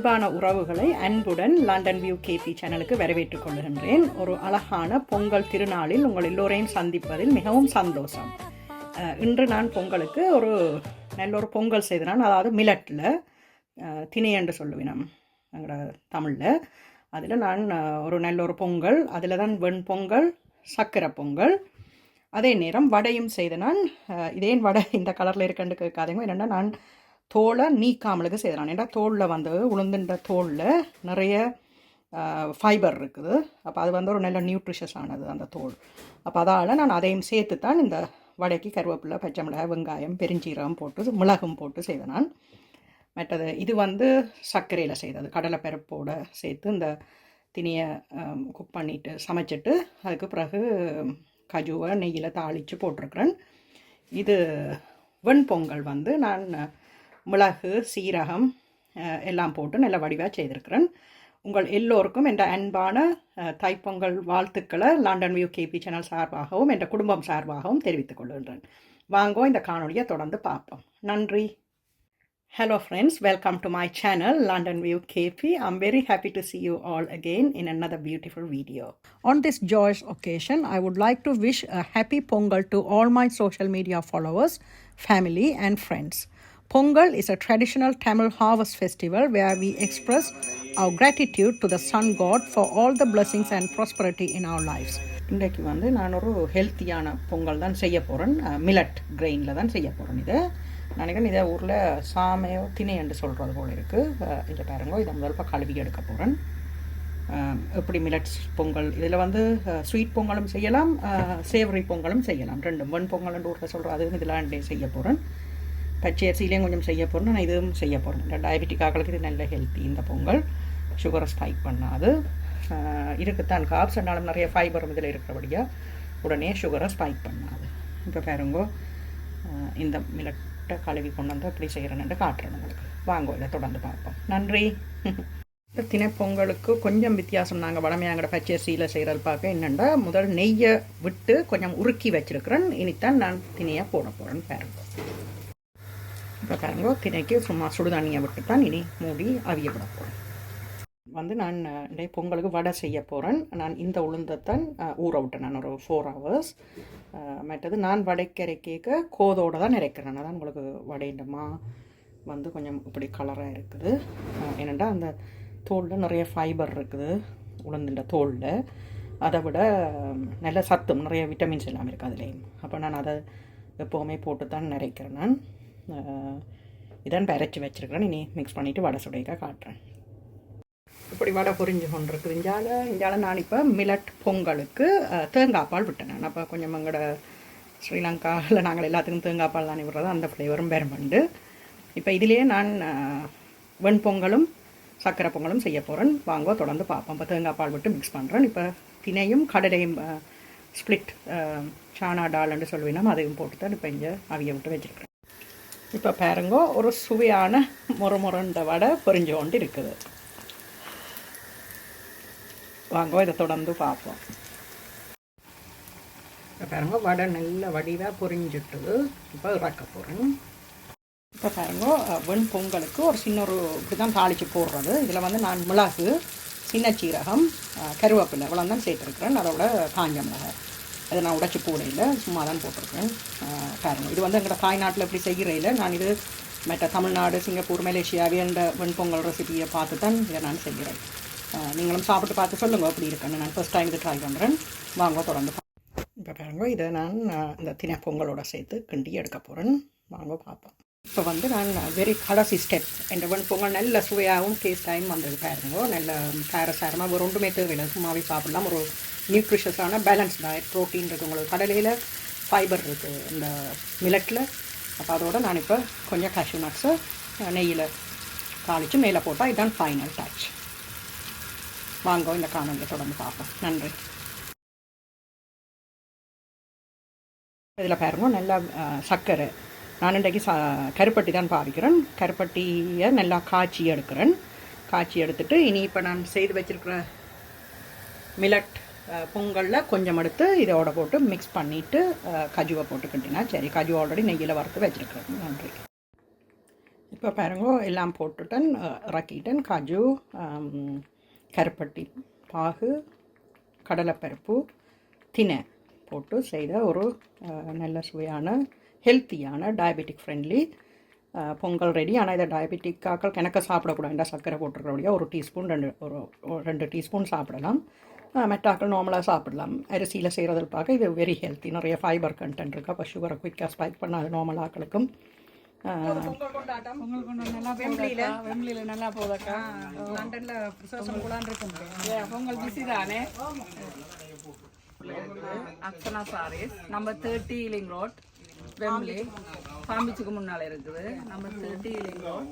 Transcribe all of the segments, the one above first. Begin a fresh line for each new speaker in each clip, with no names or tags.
அன்பான உறவுகளை அன்புடன் லண்டன் வியூ கேபி சேனலுக்கு வரவேற்றுக் கொள்கின்றேன். ஒரு அழகான பொங்கல் திருநாளில் உங்கள் எல்லோரையும் சந்திப்பதில் மிகவும் சந்தோஷம். இன்று நான் பொங்கலுக்கு ஒரு நல்ல ஒரு பொங்கல் செய்தேன். அதாவது மிலட்டில் திணை என்று சொல்லுவினம் எங்களோட தமிழில். அதில் நான் ஒரு நல்ல ஒரு பொங்கல் அதில் தான் வெண் பொங்கல் சர்க்கரை பொங்கல். அதே நேரம் வடையும் செய்த நான். இதேன் வடை இந்த கலரில் இருக்கேன்னு கேட்காதீங்க. என்னென்னா நான் தோலை நீக்காமலுக்கு செய்கிறான் ஏன்னா தோலில் வந்து உளுந்துன்ற தோலில் நிறைய ஃபைபர் இருக்குது. அப்போ அது வந்து ஒரு நல்ல நியூட்ரிஷஸ் ஆனது அந்த தோல். அப்போ அதால் நான் அதையும் சேர்த்து தான் இந்த வடைக்கு கருவேப்பிலை பச்சை மிளகாய் வெங்காயம் பெருஞ்சீரகம் போட்டு மிளகும் போட்டு செய்தேன் நான் மற்றது இது வந்து சர்க்கரையில் செய்தது. கடலைப்பருப்போடு சேர்த்து இந்த தினியை குக் பண்ணிட்டு சமைச்சிட்டு அதுக்கு பிறகு கஜுவை நெய்யில் தாளித்து போட்டிருக்கிறேன். இது வெண்பொங்கல் வந்து நான் மிளகு சீரகம் எல்லாம் போட்டு நல்ல வடிவாக செய்திருக்கிறேன் உங்கள் எல்லோருக்கும் என்ற அன்பான தைப்பொங்கல் வாழ்த்துக்களை லண்டன் வியூ கேபி சேனல் சார்பாகவும் என்ற குடும்பம் சார்பாகவும் தெரிவித்துக் கொள்கின்றேன் வாங்கோ இந்த காணொலியை தொடர்ந்து பார்ப்போம் நன்றி hello friends welcome to my channel London view KP I am very happy to see you all again in another beautiful video on this joyous occasion I would like to wish a happy Pongal to all my social media followers family and friends Pongal is a traditional Tamil harvest festival where we express our gratitude to the sun god for all the blessings and prosperity in our lives. இன்றைக்கு வந்து நான் ஒரு ஹெல்த்தியான பொங்கல் தான் செய்ய போகிறேன் millet கிரெயினில் தான் செய்ய போகிறேன் இது. நினைக்கிறேன் இதை ஊரில் சாமையோ திணை என்று சொல்கிறது போல் இருக்குது இதை பாருங்க. இதை முதல்ல கழுவி எடுக்க போகிறேன் எப்படி மிலட்ஸ் பொங்கல்? இதில் வந்து ஸ்வீட் பொங்கலும் செய்யலாம் சேவரி பொங்கலும் செய்யலாம். ரெண்டும் வெண் பொங்கல் ஊரில் சொல்கிற அதுவும் இதெல்லாம் செய்ய போகிறேன் பச்சை அரிசியிலையும் கொஞ்சம் செய்ய போகிறேன் நான் இதுவும் செய்ய போகிறேன் இந்த டயபெட்டிக் ஆக்களுக்கு இது நல்ல ஹெல்த்தி இந்த பொங்கல் சுகரை ஸ்பைக் பண்ணாது இருக்குத்தான் காப்ஸ் என்னாலும் நிறைய ஃபைபரும் இதில் இருக்கிறபடியாக உடனே சுகரை ஸ்பைக் பண்ணாது இப்போ பாருங்கோ இந்த மிலட்டை கழுவி கொண்டு வந்து எப்படி செய்கிறேன்னு காட்டுறேன் உங்களுக்கு வாங்கோ இதை தொடர்ந்து பார்ப்போம் நன்றி இந்த திணைப்பொங்கலுக்கு கொஞ்சம் வித்தியாசம் நாங்கள் வடமையாங்கட பச்சரிசியில் செய்கிறது பார்க்க என்னென்னா முதல் நெய்யை விட்டு கொஞ்சம் உருக்கி வச்சுருக்கிறேன் இனித்தான் நான் திணையை போட போகிறேன்னு பாருங்கள் இப்போ பாருங்க திணைக்கு சும்மா சுடுதண்ணியை விட்டு தான் இனி மூடி அவியப்பட போகிறேன் வந்து நான் இன்றைய பொங்கலுக்கு வடை செய்ய போகிறேன் நான் இந்த உளுந்தைத்தான் ஊற விட்டேன் நான் ஒரு ஃபோர் ஹவர்ஸ் மற்றது நான் வடைக்கரை கேட்க கோதோடு தான் நிறைக்கிறேன் அதான் உங்களுக்கு வடைண்டமா வந்து கொஞ்சம் இப்படி கலராக இருக்குது. அஹ், அந்த தோலில் நிறைய ஃபைபர் இருக்குது உளுந்துன்ற தோலில். அதை விட நல்ல சத்தும் நிறைய விட்டமின்ஸ் எல்லாம் இருக்குது அதுலேயும். அப்போ நான் அதை எப்போவுமே போட்டு தான் நிறைக்கிறேன் நான். இதான் பரைச்சி வச்சுருக்கிறேன். இனி மிக்ஸ் பண்ணிவிட்டு வடை சுடைக்க காட்டுறேன். இப்படி வடை பொரிஞ்சு கொண்டு இருக்குது இஞ்சால இஞ்சால நான் இப்போ மிலட் பொங்கலுக்கு தேங்காய் பால் விட்டேன் நான். அப்போ கொஞ்சம் எங்களோட ஸ்ரீலங்காவில் நாங்கள் எல்லாத்துக்கும் தேங்காய் பால் தானே விடுறது அந்த ஃப்ளேவரும் பெருமண்டு இப்போ இதிலேயே நான் வெண்பொங்கலும் சர்க்கரை பொங்கலும் செய்ய போகிறேன் வாங்க தொடர்ந்து பார்ப்போம். இப்போ தேங்காய் பால் விட்டு மிக்ஸ் பண்ணுறேன் இப்போ தினையும் கடலையும் ஸ்ப்ளிட் சானா டால்னு சொல்லுவேன்னா அதையும் போட்டு தான் இப்போ இங்கே அவிய விட்டு வச்சுருக்கிறேன். இப்போ பாருங்க ஒரு சுவையான முறமுறண்ட வடை பொரிஞ்சு கொண்டு இருக்குது வாங்க இதை தொடர்ந்து பார்ப்போம். இப்போ பாருங்க வடை நல்ல வடிவாக பொரிஞ்சிட்டுது இப்போ இறக்க போகிறேன் இப்போ பாருங்க வெண் பொங்கலுக்கு ஒரு சின்ன ஒரு இப்படி தான் தாளித்து போடுறது. இதில் வந்து நான் மிளகு சின்ன சீரகம் கருவேப்பிலை இவ்வளோ தான் சேர்த்துருக்குறேன். அதோட காஞ்ச மிளகாய். அதை நான் உடச்சி போடையில் சும்மா தான் போட்டிருக்கேன் அஹ், இது வந்து எங்களோட தாய்நாட்டில் இப்படி செய்கிறையில் நான் இது மற்ற தமிழ்நாடு சிங்கப்பூர் மலேசியா வேண்ட வெண்பொங்கல் ரெசிபியை பார்த்து தான் இதை நான் செய்கிறேன் நீங்களும் சாப்பிட்டு பார்த்து சொல்லுங்கள் அப்படி இருக்குன்னு. நான் ஃபஸ்ட் டைம் இது ட்ரை பண்ணுறேன் வாங்க தொடர்ந்து இப்போ பாருங்க இதை நான் இந்த தினை பொங்கலோட சேர்த்து கிண்டி எடுக்க போகிறேன் வாங்க பார்ப்போம். இப்போ வந்து நான் வெரி கடைசி ஸ்டெப் இந்த வெண் பொங்கல் நல்ல சுவையாகவும் டேஸ்டாகவும் வந்தது பாருங்க. நல்ல காரசாரமாக ஒரு ரெண்டுமே தேவையில்லை. சும்மாவே சாப்பிடலாம். ஒரு நியூட்ரிஷஸான பேலன்ஸ் டயட் ப்ரோட்டீன் இருக்குது உங்களுக்கு. கடலையில் ஃபைபர் இருக்குது இந்த மிலட்டில் அப்போ அதோட நான் இப்போ கொஞ்சம் கேஷ்யூ நட்ஸை நெய்யில் தாளித்து மேலே போட்டால் இதுதான் ஃபைனல் டச் வாங்க இந்த காணொலியை தொடர்ந்து பார்ப்போம். நன்றி. இதில் பாருங்க நல்லா சர்க்கரை. நான் இன்றைக்கு ச கருப்பட்டி தான் பாவிக்கிறேன். கருப்பட்டியை நல்லா காய்ச்சி எடுக்கிறேன். காய்ச்சி எடுத்துட்டு இனி இப்போ நான் செய்து வச்சிருக்கிற மிலட் பொங்கலில் கொஞ்சம் எடுத்து இதோட போட்டு மிக்ஸ் பண்ணிவிட்டு கஜுவை போட்டுக்கிட்டீங்கன்னா சரி. கஜு ஆல்ரெடி நெய்யில் வறுத்து வச்சுருக்கேன் நன்றி. இப்போ பாருங்க எல்லாம் போட்டுட்டேன். இறக்கிட்டேன். கஜு கருப்பட்டி பாகு கடலைப்பருப்பு தினை போட்டு செய்த ஒரு நல்ல சுவையான ஹெல்த்தியான டயபெட்டிக் ஃப்ரெண்ட்லி பொங்கல் ரெடி ஆனால் இதை டயபெட்டிக்காக்கள் கிணக்க சாப்பிடக்கூடாது. சர்க்கரை போட்டிருக்கிறபடியா ஒரு டீஸ்பூன் ரெண்டு ஒரு ஒரு ரெண்டு டீஸ்பூன் சாப்பிடலாம். ஆக்கள் நார்மலாக சாப்பிடலாம் அரிசியில் செய்கிறது பார்க்க இது வெரி ஹெல்த்தி நிறைய ஃபைபர் கண்டென்ட் இருக்குது அப்போ சுகரை குயிக்காக ஸ்பைக் பண்ணாது நார்மல் ஆக்களுக்கும்
வெம்லியில நல்லா போகுதாக்கா
லண்டனில் விசேஷம் கூட இருக்கும்
ஏ, பொங்கல் பிஸி தானே Akshana saris number thirty Ealing road Wembley பாம்பிச்சுக்கு முன்னால் இருக்குது number thirty Ealing road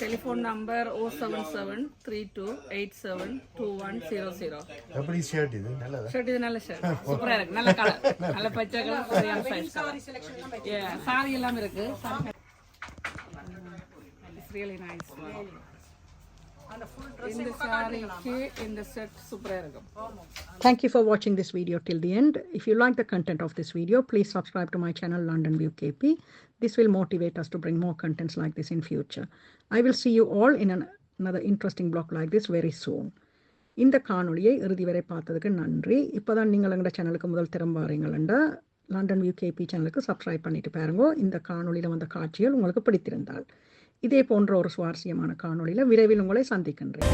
telephone number O seven seven three two eight seven two one zero zero
எப்படி ஷர்ட் இது? நல்லதா?
ஷர்ட் இது நல்ல ஷர்ட் சூப்பரா இருக்கு. நல்ல கலர் நல்ல பச்சை கலர் சரியான சைஸ் சாரி எல்லாம் இருக்கு. Really nice
Thank you for watching this video till the end. If you like the content of this video, please subscribe to my channel London View KP. This will motivate us to bring more contents like this in future. I will see you all in an- another interesting blog like this very soon. இந்த காணொளியை இறுதி வரை பார்த்ததுக்கு நன்றி இப்போதான் நீங்கள் எங்களோட சேனலுக்கு முதல் திறம் வாரீங்களா லண்டன் வியூ கேபி சேனலுக்கு சப்ஸ்கிரைப் பண்ணிட்டு பாருங்க இந்த காணொளியில் வந்த காட்சிகள் உங்களுக்கு பிடித்திருந்தால் இதே போன்ற ஒரு சுவாரஸ்யமான காணொளியில் விரைவில் உங்களை சந்திக்கின்றேன்.